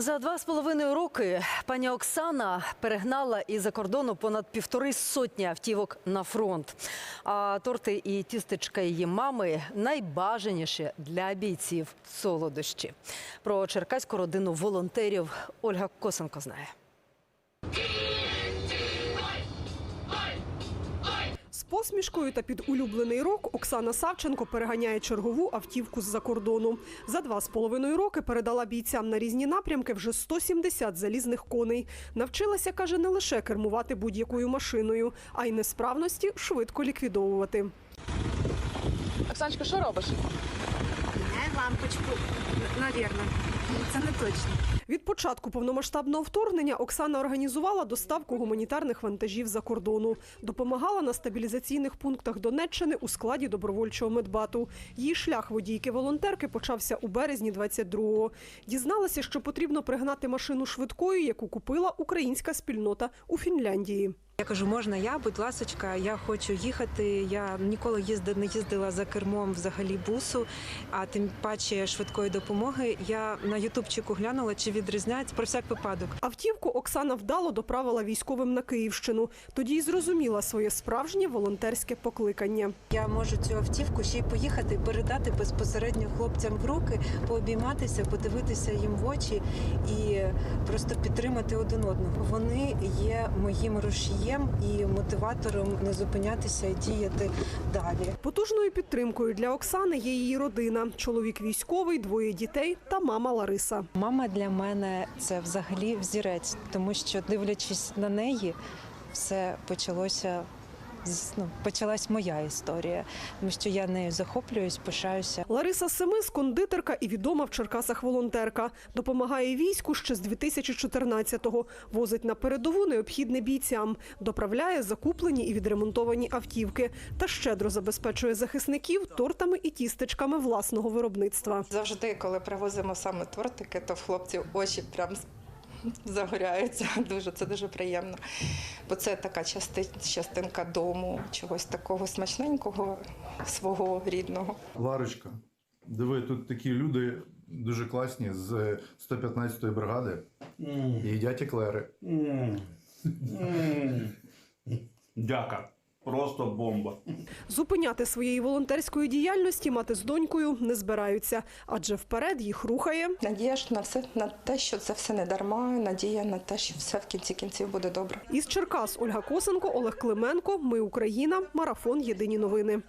За два з половиною роки пані Оксана перегнала із-за кордону понад півтори сотні автівок на фронт. А торти і тістечка її мами найбажаніші для бійців солодощі. Про черкаську родину волонтерів Ольга Косенко знає. Посмішкою та під улюблений рок Оксана Савченко переганяє чергову автівку з-за кордону. За два з половиною роки передала бійцям на різні напрямки вже 170 залізних коней. Навчилася, каже, не лише кермувати будь-якою машиною, а й несправності швидко ліквідовувати. Оксаночка, що робиш? Не лампочку, навірно. Це не точно. Від початку повномасштабного вторгнення Оксана організувала доставку гуманітарних вантажів за кордону. Допомагала на стабілізаційних пунктах Донеччини у складі добровольчого медбату. Її шлях водійки-волонтерки почався у березні 22-го. Дізналася, що потрібно пригнати машину швидкою, яку купила українська спільнота у Фінляндії. Я кажу, можна я, будь ласочка, я хочу їхати. Я ніколи їзди, не їздила за кермом взагалі бусу, а тим паче швидкої допомоги. Я на ютубчику глянула, чи відрізняється про всяк випадок. Автівку Оксана вдало доправила військовим на Київщину. Тоді й зрозуміла своє справжнє волонтерське покликання. Я можу цю автівку ще й поїхати, передати безпосередньо хлопцям в руки, пообійматися, подивитися їм в очі і просто підтримати один одного. Вони є моїм рушієм і мотиватором не зупинятися і діяти далі. Потужною підтримкою для Оксани є її родина: чоловік військовий, двоє дітей та мама Лариса. Мама для мене це взагалі взірець, тому що дивлячись на неї, все почалося. Ну, почалась моя історія, тому що я нею захоплююсь, пишаюся. Лариса Семис – кондитерка і відома в Черкасах волонтерка. Допомагає війську ще з 2014-го. Возить на передову необхідне бійцям. Доправляє закуплені і відремонтовані автівки. Та щедро забезпечує захисників тортами і тістечками власного виробництва. Завжди, коли привозимо саме тортики, то в хлопців очі прям загоряються. Дуже це дуже приємно. Бо це така части, частинка дому, чогось такого смачненького, свого рідного. Ларочка, диви, тут такі люди дуже класні з 115-ї бригади. Їдять еклери. Дяка. Просто бомба. Зупиняти своєї волонтерської діяльності мати з донькою не збираються, адже вперед їх рухає Надія ж на все на те, що це все не дарма. Надія на те, що все в кінці кінців буде добре. Із Черкас Ольга Косенко, Олег Клименко. Ми Україна. Марафон. Єдині новини.